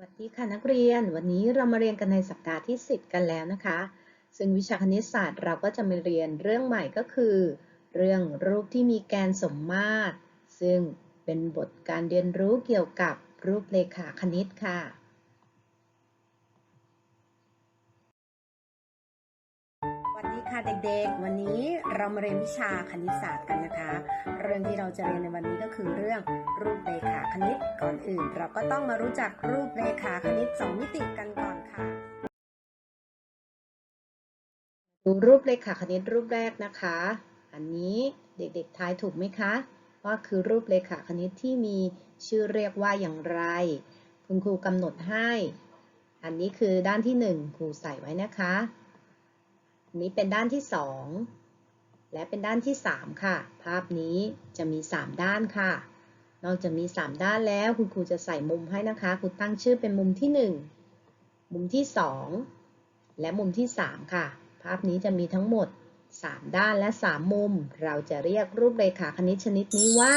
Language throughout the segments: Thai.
สวัสดีค่ะนักเรียน วันนี้เรามาเรียนกันในสัปดาห์ที่ 10 กันแล้วนะคะ ซึ่งวิชาคณิตศาสตร์เราก็จะมาเรียนเรื่องใหม่ก็คือ เรื่องรูปที่มีแกนสมมาตร ซึ่งเป็นบทการเรียนรู้เกี่ยวกับรูปเลขาคณิตค่ะ ค่ะเด็กๆ วันนี้เรามาเรียนวิชาคณิตศาสตร์กันนะคะ เรื่องที่เราจะเรียนในวันนี้ก็คือเรื่องรูปเลขาคณิตก่อนอื่น เราก็ต้องมารู้จักรูปเลขาคณิตสองมิติกันก่อนค่ะดูรูปเลขาคณิตรูปแรกนะคะ อันนี้เด็กๆทายถูกไหมคะว่าคือรูปเลขาคณิตที่มีชื่อเรียกว่าอย่างไร คุณครูกำหนดให้ อันนี้คือด้านที่ 1 ครูใส่ไว้นะคะ นี้เป็นด้านที่ 2 และเป็นด้านที่ 3 ค่ะ ภาพนี้จะมี 3 ด้านค่ะ นอกจากมี 3 ด้านแล้วคุณครูจะใส่มุมให้นะคะครูตั้งชื่อเป็นมุมที่ 1 มุมที่ 2 และมุมที่ 3 ค่ะ ภาพนี้จะมีทั้งหมด 3 ด้านและ 3 มุม เราจะเรียกรูปเรขาคณิตชนิดนี้ว่า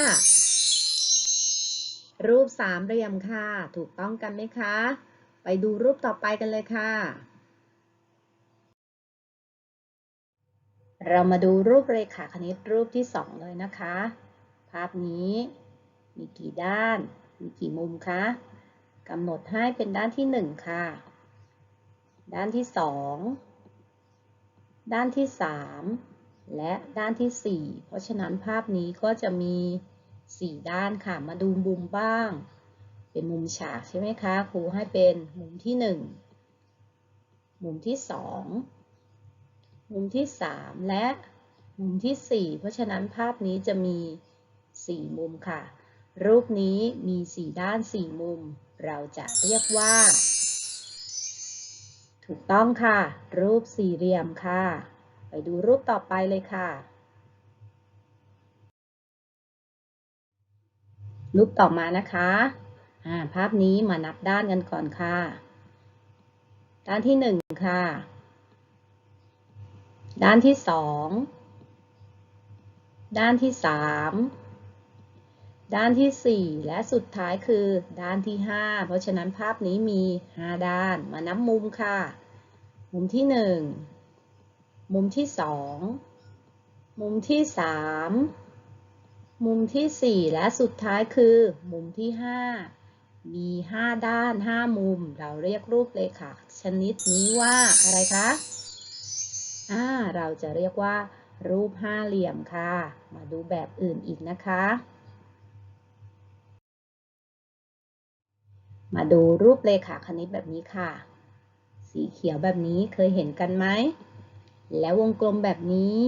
รูปสามเหลี่ยมค่ะ ถูกต้องกันไหมคะ ไปดูรูปต่อไปกันเลยค่ะ เรามาดูรูปเรขาคณิตรูปที่ 2 เลยนะคะ ภาพนี้ มีกี่ด้าน มีกี่มุมคะกำหนดให้เป็นด้านที่ 1 ค่ะ ด้านที่ 2 ด้านที่ 3 และด้านที่ 4 เพราะฉะนั้นภาพนี้ก็จะมี 4 ด้านค่ะ มาดูมุมบ้าง เป็นมุมฉากใช่ไหมคะ ครูให้เป็นมุมที่ 1 มุมที่ 2 มุมที่ 3 และมุมที่ 4 เพราะฉะนั้นภาพนี้จะมี 4 มุมค่ะ รูปนี้มี 4 ด้าน 4 มุม เราจะเรียกว่า ถูกต้องค่ะ รูปสี่เหลี่ยมค่ะ ไปดูรูปต่อไปเลยค่ะ รูปต่อมานะคะภาพนี้มานับด้านกันก่อนค่ะ ด้านที่หนึ่งค่ะ ด้านที่สอง ด้านที่สามด้านที่สี่และสุดท้ายคือด้านที่ห้าเพราะฉะนั้นภาพนี้มีห้าด้านมานับมุมค่ะ มุมที่หนึ่งมุมที่สองมุมที่สามมุมที่สี่และสุดท้ายคือ มุมที่ห้ามีห้าด้านห้ามุม เราเรียกรูปเลขาชนิดนี้ว่าอะไรคะ อ่าเราจะเรียกว่า รูปห้าเหลี่ยมค่ะ มาดูแบบอื่นอีกนะคะ มาดูรูปเลขาคณิตแบบนี้ค่ะ สีเขียวแบบนี้เคยเห็นกันไหม แล้ววงกลมแบบนี้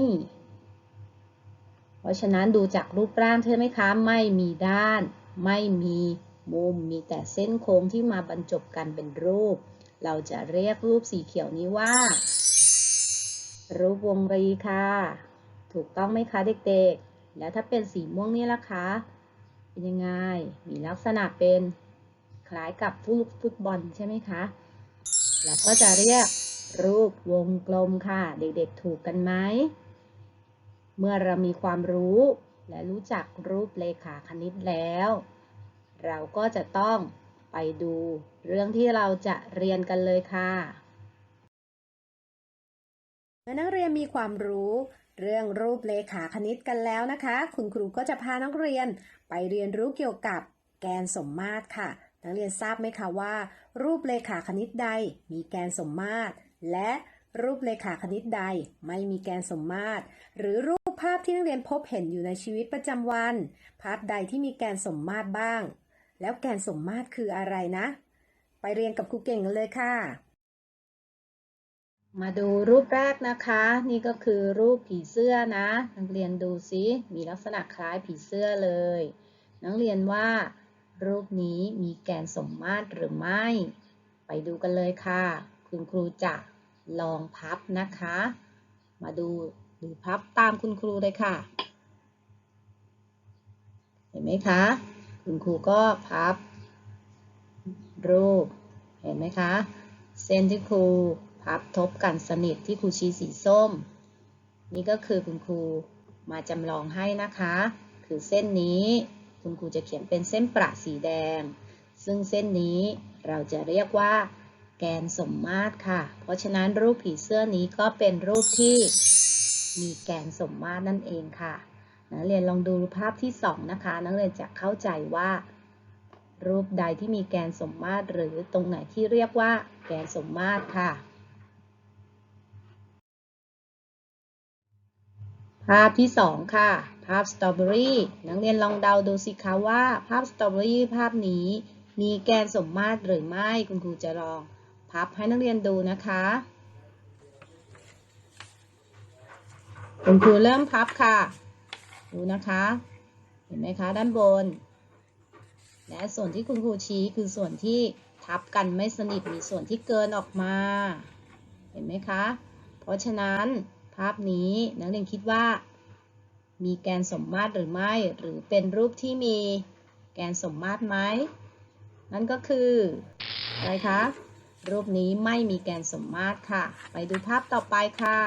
เพราะฉะนั้นดูจากรูปร่างใช่ไหมคะ ไม่มีด้าน ไม่มีมุม มีแต่เส้นโค้งที่มาบรรจบกันเป็นรูป เราจะเรียกรูปสีเขียวนี้ว่า รูปวงรีค่ะ ถูกต้องไหมคะเด็กๆ แล้วถ้าเป็นสีม่วงนี่ล่ะคะ เป็นยังไง มีลักษณะเป็นคล้ายกับลูกฟุตบอลใช่ไหมคะ แล้วก็จะเรียกรูปวงกลมค่ะ เด็กๆ ถูกกันไหม เมื่อเรามีความรู้และรู้จักรูปเลขาคณิตแล้ว เราก็จะต้องไปดูเรื่องที่เราจะเรียนกันเลยค่ะ เมื่อนักเรียนมีความรู้ เรื่องรูปเลขาคณิตกันแล้วนะคะ คุณครูก็จะพานักเรียนไปเรียนรู้เกี่ยวกับแกนสมมาตรค่ะ นักเรียนทราบไหมคะว่า รูปเลขาคณิตใดมีแกนสมมาตร และรูปเลขาคณิตใดไม่มีแกนสมมาตร หรือรูปภาพที่นักเรียนพบเห็นอยู่ในชีวิตประจำวัน ภาพใดที่มีแกนสมมาตรบ้าง แล้วแกนสมมาตรคืออะไรนะ ไปเรียนกับครูเก่งกันเลยค่ะ มาดูรูปแรกนะคะ นี่ก็คือรูปผีเสื้อนะ นักเรียนดูซิมีลักษณะคล้ายผีเสื้อเลย นักเรียนว่า รูปนี้มีแกนสมมาตรหรือไม่ ไปดูกันเลยค่ะ คุณครูจะลองพับนะคะ มาดูหรือพับตามคุณครูเลยค่ะ เห็นไหมคะ คุณครูก็พับ รูป เห็นไหมคะ เส้นที่ครู พับทบกันสนิทที่ครูชี้สีส้ม นี่ก็คือคุณครูมาจำลองให้นะคะ คือเส้นนี้คุณครูจะเขียนเป็นเส้นประสีแดง ซึ่งเส้นนี้เราจะเรียกว่า แกนสมมาตรค่ะ เพราะฉะนั้นรูปผีเสื้อนี้ก็เป็นรูปที่มีแกนสมมาตรนั่นเองค่ะ นักเรียนลองดูภาพที่สองนะคะ นักเรียนจะเข้าใจว่า รูปใดที่มีแกนสมมาตรหรือตรงไหนที่เรียกว่า แกนสมมาตรค่ะาพที่สองค่ะ ภาพสตรอเบอรี่นักเรียนลองเดาดูสิคะว่า ภาพสตรอเบอรี่ภาพนี้มีแกนสมมาตรหรือไม่คุณครูจะลอง พับให้นักเรียนดูนะคะ คุณครูเริ่มพับค่ะ ดูนะคะ เห็นไหมคะ ด้านบน และส่วนที่คุณครูชี้คือส่วนที่ทับกันไม่สนิทมีส่วนที่เกินออกมา เห็นไหมคะ เพราะฉะนั้น ภาพนี้นักเรียนคิดว่า มีแกนสมมาตรหรือไม่ หรือเป็นรูปที่มีแกนสมมาตรไหมนั่นก็คืออะไรคะ รูปนี้ไม่มีแกนสมมาตรค่ะ ไปดูภาพต่อไปค่ะ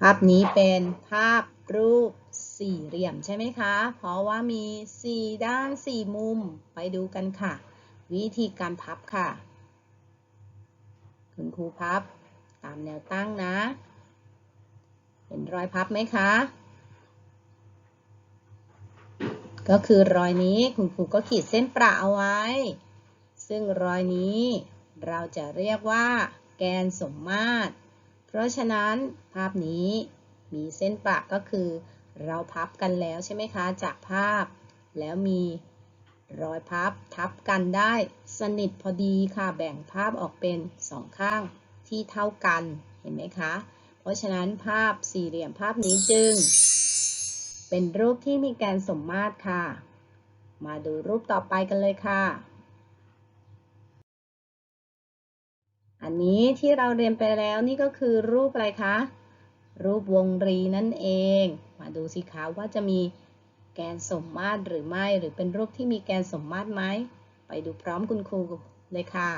ภาพนี้เป็นภาพรูปสี่เหลี่ยมใช่ไหมคะ เพราะว่ามีสี่ด้านสี่มุม ไปดูกันค่ะ วิธีการพับค่ะ คุณครูพับ ตามแนวตั้งนะ เห็นรอยพับไหมคะ ก็คือรอยนี้คุณครูก็ขีดเส้นประเอาไว้ ซึ่งรอยนี้เราจะเรียกว่า แกนสมมาตร เพราะฉะนั้นภาพนี้มีเส้นประก็คือ เราพับกันแล้วใช่ไหมคะ จากภาพ แล้วมี รอยพับทับกันได้สนิทพอดีค่ะแบ่งภาพออกเป็นสองข้างที่เท่ากันเห็นไหมคะ เพราะฉะนั้นภาพสี่เหลี่ยมภาพนี้จึง เป็นรูปที่มีแกนสมมาตรค่ะ มาดูรูปต่อไปกันเลยค่ะ อันนี้ที่เราเรียนไปแล้วนี่ก็คือรูปอะไรคะ รูปวงรีนั่นเอง มาดูสิคะว่าจะมี แกนสมมาตรหรือไม่ หรือเป็นรูปที่มีแกนสมมาตรไหม ไปดูพร้อมคุณครูเลยค่ะ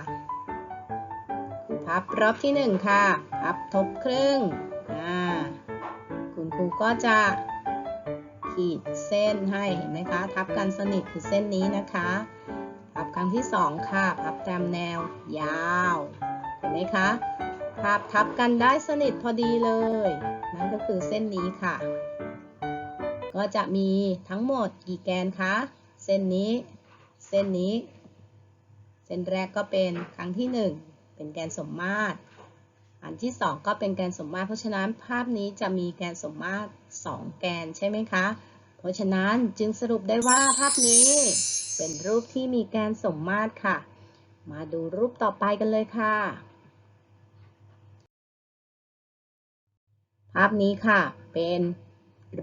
พับรอบที่หนึ่งค่ะ พับทบครึ่งอ่าคุณครูก็จะขีดเส้นให้เห็นไหมคะ ทับกันสนิทคือเส้นนี้นะคะ พับครั้งที่สองค่ะ พับตามแนวยาว เห็นไหมคะพับทับกันได้สนิทพอดีเลย นั่นก็คือเส้นนี้ค่ะ ก็จะมีทั้งหมดกี่แกนคะ เส้นนี้ เส้นนี้ เส้นแรกก็เป็นครั้งที่หนึ่งเป็นแกนสมมาตร อันที่สองก็เป็นแกนสมมาตร เพราะฉะนั้นภาพนี้จะมีแกนสมมาตรสองแกนใช่ไหมคะ เพราะฉะนั้นจึงสรุปได้ว่าภาพนี้เป็นรูปที่มีแกนสมมาตรค่ะ มาดูรูปต่อไปกันเลยค่ะ ภาพนี้ค่ะ เป็น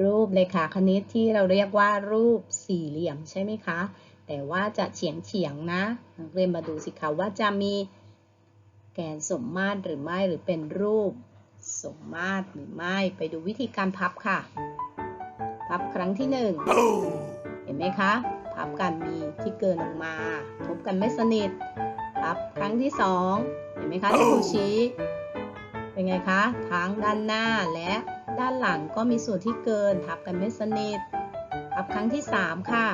รูปเลขาคณิตที่เราเรียกว่ารูปสี่เหลี่ยมใช่ไหมคะ แต่ว่าจะเฉียงเฉียงๆนะนักเรียนมาดูสิคะว่าจะมีแกนสมมาตรหรือไม่หรือเป็นรูปสมมาตรหรือไม่ไปดูวิธีการพับค่ะ พับครั้งที่หนึ่งเห็นไหมคะ พับกันมีที่เกินออกมา ทบกันไม่สนิท พับครั้งที่สองเห็นไหมคะที่ครูชี้เป็นไงคะทั้งด้านหน้าและ ด้านหลังก็มีส่วนที่เกินทับกันไม่สนิทพับครั้งที่สามค่ะ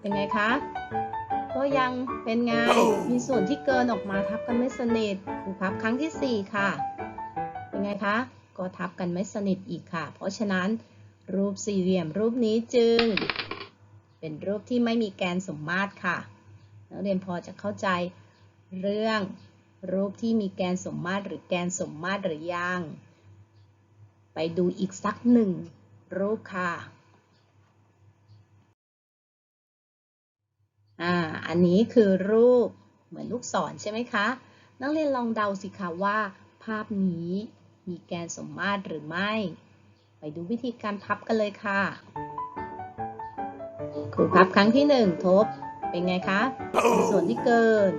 เป็นไงคะ ก็ยังเป็นไง มีส่วนที่เกินออกมาทับกันไม่สนิทครูพับครั้งที่สี่ค่ะ เป็นไงคะ ก็ทับกันไม่สนิทอีกค่ะ เพราะฉะนั้นรูปสี่เหลี่ยมรูปนี้จึง เป็นรูปที่ไม่มีแกนสมมาตรค่ะ นักเรียนพอจะเข้าใจเรื่องรูปที่มีแกนสมมาตรหรือแกนสมมาตรหรือยัง ไปดูอีกสักหนึ่งรูปค่ะอ่าอันนี้คือรูปเหมือนลูกศรใช่ไหมคะ นักเรียนลองเดาสิคะว่าภาพนี้มีแกนสมมาตรหรือไม่ ไปดูวิธีการพับกันเลยค่ะครูพับครั้งที่หนึ่งทบ เป็นไงคะ ส่วนที่เกิน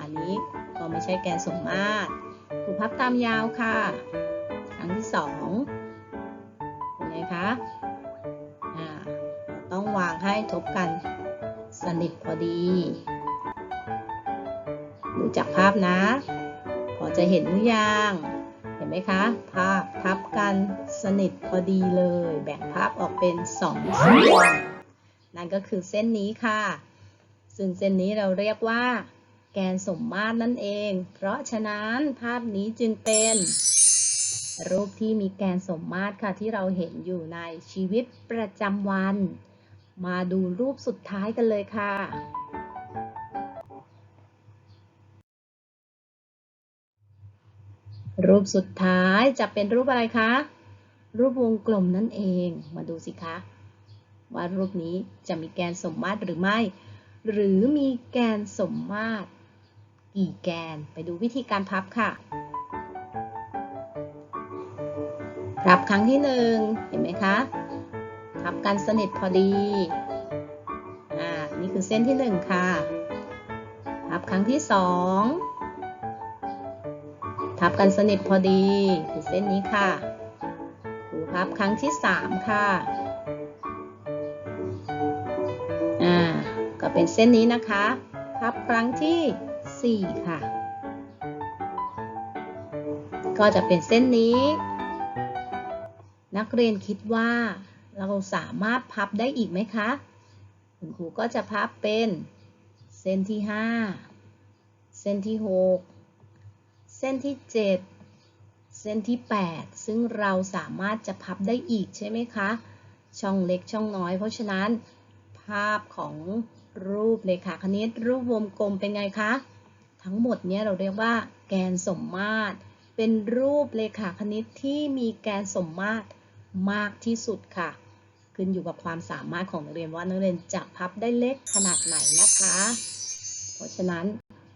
อันนี้ก็ไม่ใช่แกนสมมาตรครูพับตามยาวค่ะ ครั้งที่สอง ต้องวางให้ทบกันสนิทพอดี ดูจากภาพนะ พอจะเห็นหรือยัง เห็นไหมคะ ภาพทับกันสนิทพอดีเลย แบ่งภาพออกเป็นสองส่วนนั่นก็คือเส้นนี้ค่ะ ซึ่งเส้นนี้เราเรียกว่า แกนสมมาตรนั่นเอง เพราะฉะนั้นภาพนี้จึงเป็น รูปที่มีแกนสมมาตรค่ะที่เราเห็นอยู่ในชีวิตประจำวัน มาดูรูปสุดท้ายกันเลยค่ะรูปสุดท้ายจะเป็นรูปอะไรคะ รูปวงกลมนั่นเอง มาดูสิคะ ว่ารูปนี้จะมีแกนสมมาตรหรือไม่ หรือมีแกนสมมาตรกี่แกน ไปดูวิธีการพับค่ะ พับครั้งที่หนึ่งเห็นไหมคะพับกันสนิทพอดี อ่า นี่คือเส้นที่หนึ่งค่ะพับครั้งที่สองทับกันสนิทพอดี คือเส้นนี้ค่ะครูพับครั้งที่สามค่ะ อ่า ก็เป็นเส้นนี้นะคะ พับครั้งที่สี่ค่ะ ก็จะเป็นเส้นนี้ นักเรียนคิดว่าเราสามารถพับได้อีกไหมคะ คุณครูก็จะพับเป็นเส้นที่ห้าเส้นที่หกเส้นที่ 7 เส้นที่ 8 ซึ่งเราสามารถจะพับได้อีกใช่ไหมคะ ช่องเล็กช่องน้อย เพราะฉะนั้น ภาพของรูปเลขาคณิตรูปวงกลมเป็นไงคะ ทั้งหมดเนี้ยเราเรียกว่าแกนสมมาตร เป็นรูปเลขาคณิตที่มีแกนสมมาตร มากที่สุดค่ะ ขึ้นอยู่กับความสามารถของนักเรียนว่านักเรียนจะพับได้เล็กขนาดไหนนะคะ เพราะฉะนั้น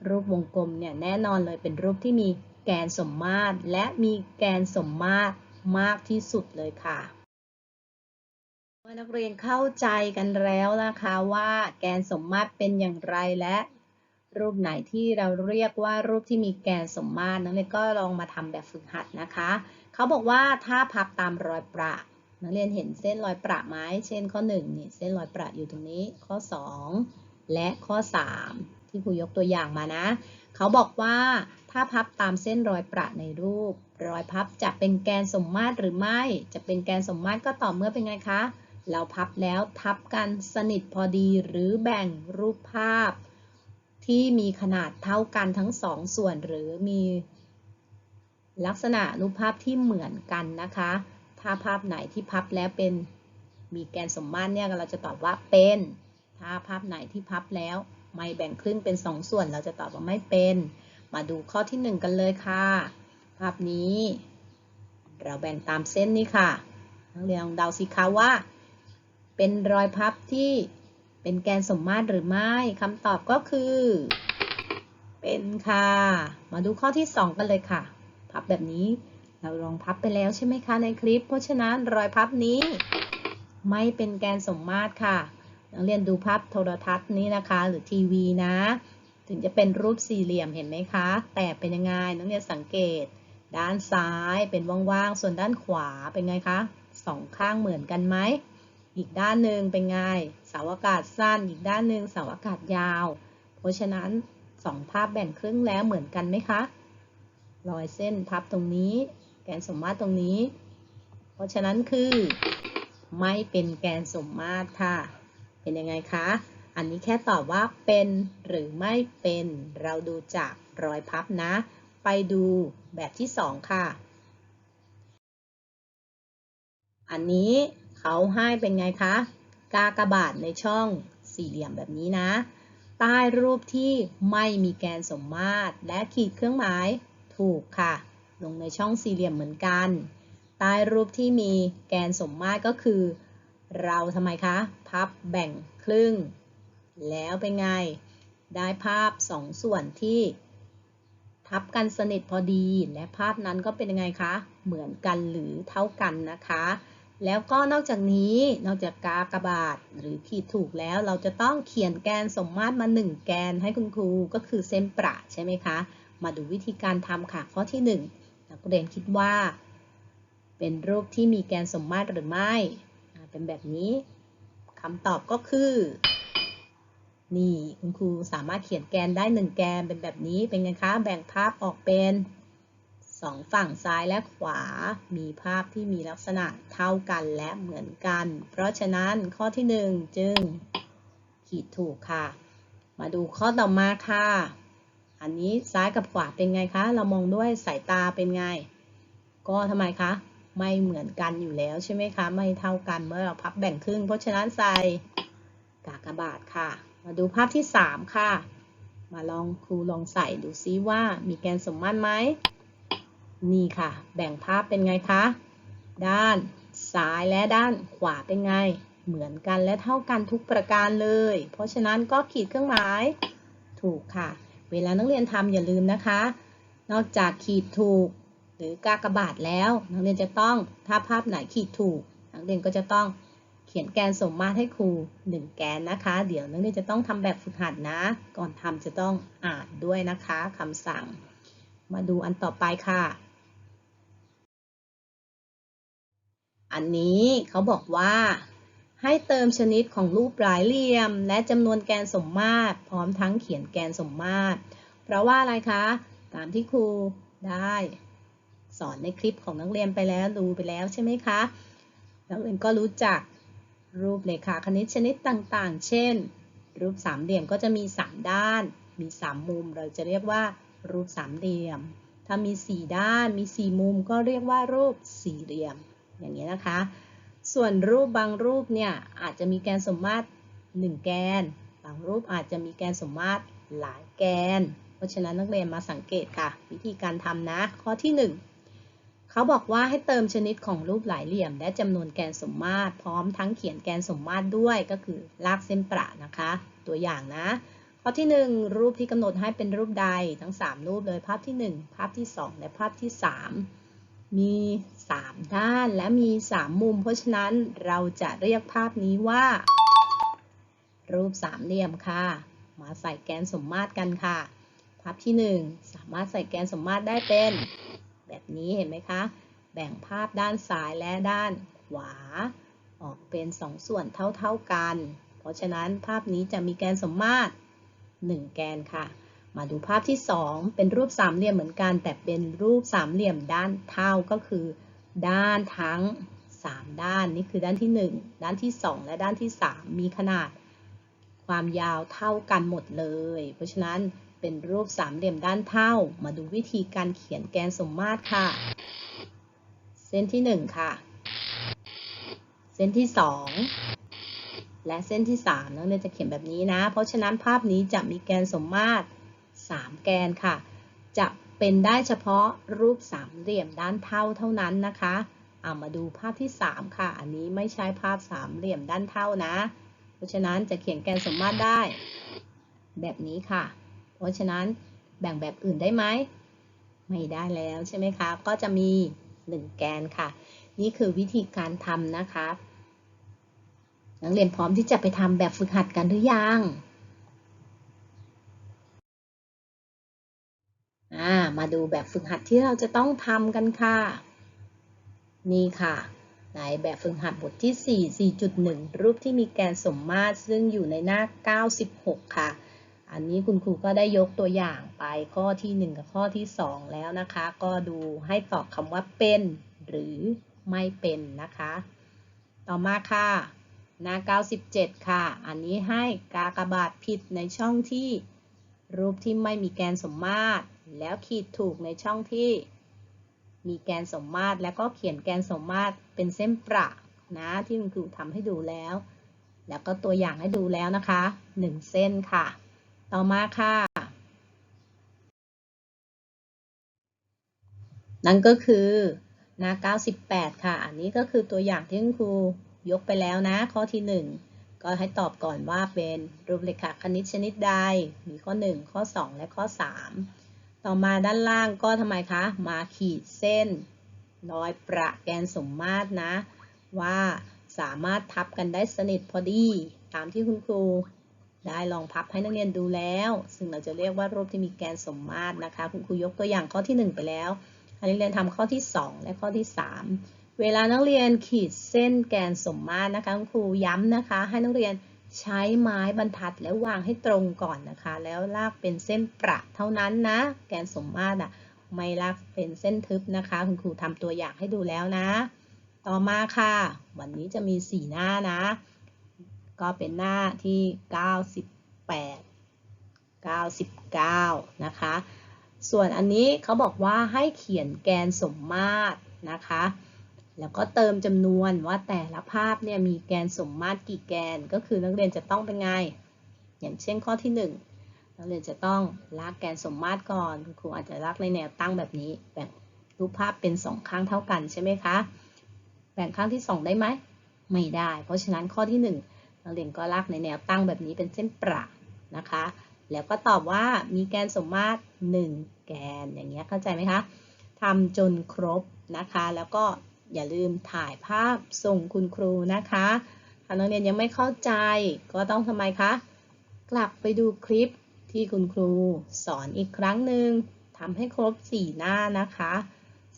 รูปวงกลมเนี่ยแน่นอนเลยเป็นรูปที่มีแกนสมมาตร และมีแกนสมมาตรมากที่สุดเลยค่ะเมื่อนักเรียนเข้าใจกันแล้วนะคะว่าแกนสมมาตรเป็นอย่างไรและรูปไหนที่เราเรียกว่ารูปที่มีแกนสมมาตรนักเรียนก็ลองมาทำแบบฝึกหัดนะคะ เขาบอกว่าถ้าพับตามรอยประนักเรียนเห็นเส้นรอยประไหมเช่นข้อ1นี่เส้นรอยประอยู่ตรงนี้ ข้อ 2 และข้อ 3 ที่ครูยกตัวอย่างมานะ เขาบอกว่าถ้าพับตามเส้นรอยประในรูป รอยพับจะเป็นแกนสมมาตรหรือไม่ จะเป็นแกนสมมาตรก็ต่อเมื่อเป็นไงคะ เราพับแล้วทับกันสนิทพอดีหรือแบ่งรูปภาพ ที่มีขนาดเท่ากันทั้งสองส่วนหรือมี ลักษณะรูปภาพที่เหมือนกันนะคะ ถ้าภาพไหนที่พับแล้วเป็นมีแกนสมมาตรเนี่ยเราจะตอบว่าเป็น ถ้าภาพไหนที่พับแล้วไม่แบ่งครึ่งเป็นสองส่วน เราจะตอบว่าไม่เป็น มาดูข้อที่หนึ่งกันเลยค่ะ ภาพนี้ เราแบ่งตามเส้นนี้ค่ะนักเรียนลองเดาสิคะว่า เป็นรอยพับที่เป็นแกนสมมาตรหรือไม่คำตอบก็คือ เป็นค่ะ มาดูข้อที่สองกันเลยค่ะ พับแบบนี้ เราลองพับไปแล้วใช่ไหมคะในคลิป เพราะฉะนั้นรอยพับนี้ ไม่เป็นแกนสมมาตรค่ะ นักเรียนดูภาพโทรทัศน์นี้นะคะ หรือทีวีนะ ถึงจะเป็นรูปสี่เหลี่ยมเห็นไหมคะ แต่เป็นยังไงนักเรียนสังเกต ด้านซ้ายเป็นว่างๆ ส่วนด้านขวาเป็นไงคะสองข้างเหมือนกันไหม อีกด้านหนึ่งเป็นไงเสาอากาศสั้น อีกด้านหนึ่งเสาอากาศยาว เพราะฉะนั้นสองภาพแบ่งครึ่งแล้วเหมือนกันไหมคะ รอยเส้นพับตรงนี้ แกนสมมาตรตรงนี้ เพราะฉะนั้นคือไม่เป็นแกนสมมาตรค่ะ เป็นยังไงคะ อันนี้แค่ตอบว่าเป็นหรือไม่เป็น เราดูจากรอยพับนะ ไปดูแบบที่สองค่ะ อันนี้เขาให้เป็นไงคะ กากบาทในช่องสี่เหลี่ยมแบบนี้นะ ใต้รูปที่ไม่มีแกนสมมาตร และขีดเครื่องหมาย ถูกค่ะ ลงในช่องสี่เหลี่ยมเหมือนกัน ใต้รูปที่มีแกนสมมาตรก็คือ เราทำไมคะ พับแบ่งครึ่ง แล้วเป็นไง ได้ภาพสองส่วนที่ ทับกันสนิทพอดี และภาพนั้นก็เป็นยังไงคะ เหมือนกันหรือเท่ากันนะคะ แล้วก็นอกจากนี้ นอกจากกากบาทหรือขีดถูกแล้ว เราจะต้องเขียนแกนสมมาตรมา1แกนให้คุณครูก็คือเส้นประใช่ไหมคะ มาดูวิธีการทำค่ะ ข้อที่1นักเรียนคิดว่า เป็นรูปที่มีแกนสมมาตรหรือไม่ เป็นแบบนี้คำตอบก็คือ นี่คุณครูสามารถเขียนแกนได้ 1 แกนเป็นแบบนี้เป็นไงคะ แบ่งภาพออกเป็นสองฝั่งซ้ายและขวา มีภาพที่มีลักษณะเท่ากันและเหมือนกัน เพราะฉะนั้นข้อที่ 1 จึงขีดถูกค่ะ มาดูข้อต่อมาค่ะ อันนี้ซ้ายกับขวาเป็นไงคะ เรามองด้วยสายตาเป็นไง ก็ทำไมคะ ไม่เหมือนกันอยู่แล้วใช่ไหมคะ ไม่เท่ากันเมื่อเราพับแบ่งครึ่ง เพราะฉะนั้นใส่กากบาทค่ะ มาดูภาพที่ 3 ค่ะ มาลองครูลองใส่ดูซิว่ามีแกนสมมาตรไหม นี่ค่ะ แบ่งภาพเป็นไงคะ ด้านซ้ายและด้านขวาเป็นไง เหมือนกันและเท่ากันทุกประการเลย เพราะฉะนั้นก็ขีดเครื่องหมาย ถูกค่ะ เวลานักเรียนทำอย่าลืมนะคะ นอกจากขีดถูก หรือกากบาทแล้ว นักเรียนจะต้องถ้าภาพไหนขีดถูก นักเรียนก็จะต้องเขียนแกนสมมาตรให้ครู1แกนนะคะ เดี๋ยวนักเรียนจะต้องทำแบบฝึกหัดนะ ก่อนทำจะต้องอ่านด้วยนะคะคำสั่ง มาดูอันต่อไปค่ะ อันนี้เขาบอกว่า ให้เติมชนิดของรูปปลายเหลี่ยม และจำนวนแกนสมมาตร พร้อมทั้งเขียนแกนสมมาตร เพราะว่าอะไรคะ ตามที่ครูได้ สอนในคลิปของนักเรียนไปแล้วดูไปแล้วใช่ไหมคะนักเรียนก็รู้จักรูปเลขาคณิตชนิดต่างๆ เช่น รูปสามเหลี่ยมก็จะมี 3 ด้าน มี 3 มุม เราจะเรียกว่า รูปสามเหลี่ยม ถ้ามี 4 ด้าน มี 4 มุม ก็เรียกว่ารูปสี่เหลี่ยม อย่างนี้นะคะ ส่วนรูปบางรูปเนี่ยอาจจะมีแกนสมมาตร 1 แกน บางรูปอาจจะมีแกนสมมาตรหลายแกน เพราะฉะนั้นนักเรียนมาสังเกตค่ะ วิธีการทำนะ ข้อที่ 1 เขาบอกว่าให้เติมชนิดของรูปหลายเหลี่ยม และจำนวนแกนสมมาตร พร้อมทั้งเขียนแกนสมมาตรด้วยก็คือลากเส้นประนะคะ ตัวอย่างนะ ข้อที่ 1 รูปที่กำหนดให้เป็นรูปใดทั้ง 3 รูปเลยภาพที่ 1 ภาพที่ 2 และภาพที่ 3 มี 3 ด้านและมี 3 มุม เพราะฉะนั้นเราจะเรียกภาพนี้ว่า รูปสามเหลี่ยมค่ะ มาใส่แกนสมมาตรกันค่ะ ภาพที่ 1 สามารถใส่แกนสมมาตรได้เป็น แบบนี้เห็นไหมคะ แบ่งภาพด้านซ้ายและด้านขวา ออกเป็น 2 ส่วนเท่าๆกัน เพราะฉะนั้นภาพนี้จะมีแกนสมมาตร 1 แกนค่ะมาดูภาพที่ 2 เป็นรูปสามเหลี่ยมเหมือนกัน แต่เป็นรูปสามเหลี่ยมด้านเท่าก็คือ ด้านทั้ง 3 ด้านนี่คือด้านที่ 1 ด้านที่ 2 และด้านที่ 3 มีขนาดความยาวเท่ากันหมดเลย เพราะฉะนั้นเป็นรูปสามเหลี่ยมด้านเท่า มาดูวิธีการเขียนแกนสมมาตรค่ะ เส้นที่ 1 ค่ะ เส้นที่ 2 และเส้นที่3นักเรียนจะเขียนแบบนี้นะ เพราะฉะนั้นภาพนี้จะมีแกนสมมาตร 3 แกนค่ะ จะ เป็นได้เฉพาะรูปสามเหลี่ยมด้านเท่าเท่านั้นนะคะเอามาดูภาพที่ 3 ค่ะ อันนี้ไม่ใช่ภาพสามเหลี่ยมด้านเท่านะ เพราะฉะนั้นจะเขียนแกนสมมาตรได้ แบบนี้ค่ะ เพราะฉะนั้นแบ่งแบบอื่นได้ไหม ไม่ได้แล้วใช่ไหมคะ ก็จะมี 1 แกนค่ะ นี่คือวิธีการทำนะคะ นักเรียนพร้อมที่จะไปทำแบบฝึกหัดกันหรือยัง อ่า มาดูแบบฝึกหัดที่เราจะต้องทำกันค่ะ นี่ค่ะในแบบฝึกหัดบทที่ 4 4.1 รูปที่มีแกนสมมาตรซึ่งอยู่ในหน้า 96 ค่ะ อันนี้คุณครูก็ได้ยกตัวอย่างไปข้อที่ 1 กับข้อที่ 2 แล้วนะคะ ก็ดูให้ตอบคำว่าเป็นหรือไม่เป็นนะคะ ต่อมาค่ะ หน้า 97 ค่ะ อันนี้ให้กากบาทผิดในช่องที่รูปที่ไม่มีแกนสมมาตร แล้วขีดถูกในช่องที่ มีแกนสมมาตรแล้วก็เขียนแกนสมมาตรเป็นเส้นประนะที่คุณครูทำให้ดูแล้ว แล้วก็ตัวอย่างให้ดูแล้วนะคะ 1 เส้นค่ะ ต่อมาค่ะ นั่นก็คือหน้า98 ค่ะ อันนี้ก็คือตัวอย่างที่คุณครูยกไปแล้วนะ ข้อที่ 1 ก็ให้ตอบก่อนว่าเป็นรูปเลขาคณิตชนิดใด มีข้อ 1 ข้อ 2 และข้อ 3 ต่อมาด้านล่างก็ทำไมคะ มาขีดเส้นรอยประแกนสมมาตรนะ ว่าสามารถทับกันได้สนิทพอดี ตามที่คุณครูได้ลองพับให้นักเรียนดูแล้ว ซึ่งเราจะเรียกว่ารูปที่มีแกนสมมาตรนะคะ คุณครูยกตัวอย่างข้อที่ 1 ไปแล้วให้นักเรียนทำข้อที่ 2 และข้อที่ 3 เวลานักเรียนขีดเส้นแกนสมมาตรนะคะคุณครูย้ำนะคะ ให้นักเรียน ใช้ไม้บรรทัดแล้ววางให้ตรงก่อนนะคะ แล้วลากเป็นเส้นประเท่านั้นนะ แกนสมมาตรอะไม่ลากเป็นเส้นทึบนะคะ คุณครูทำตัวอย่างให้ดูแล้วนะ ต่อมาค่ะ วันนี้จะมี4หน้านะ ก็เป็นหน้าที่ 98 99 นะคะ ส่วนอันนี้เขาบอกว่าให้เขียนแกนสมมาตรนะคะ แล้วก็เติมจำนวนว่าแต่ละภาพเนี่ยมีแกนสมมาตรกี่แกน ก็คือนักเรียนจะต้องเป็นไง อย่างเช่นข้อที่ 1 นักเรียนจะต้องลากแกนสมมาตรก่อนคุณครูอาจจะลากในแนวตั้งแบบนี้ แบ่งรูปภาพเป็นสองข้างเท่ากันใช่ไหมคะ แบ่งข้างที่ 2 ได้ไหม ไม่ได้ เพราะฉะนั้นข้อที่ 1 นักเรียนก็ลากในแนวตั้งแบบนี้เป็นเส้นประนะคะ แล้วก็ตอบว่ามีแกนสมมาตร 1 แกนอย่างเงี้ยเข้าใจไหมคะทำจนครบนะคะ แล้วก็ อย่าลืมถ่ายภาพส่งคุณครูนะคะถ้านักเรียนยังไม่เข้าใจก็ต้องทำไมคะ กลับไปดูคลิปที่คุณครูสอนอีกครั้งหนึ่งทำให้ครบ 4 หน้านะคะ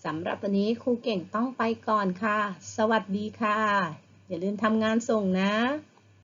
สำหรับวันนี้ครูเก่งต้องไปก่อนค่ะ สวัสดีค่ะ อย่าลืมทำงานส่งนะ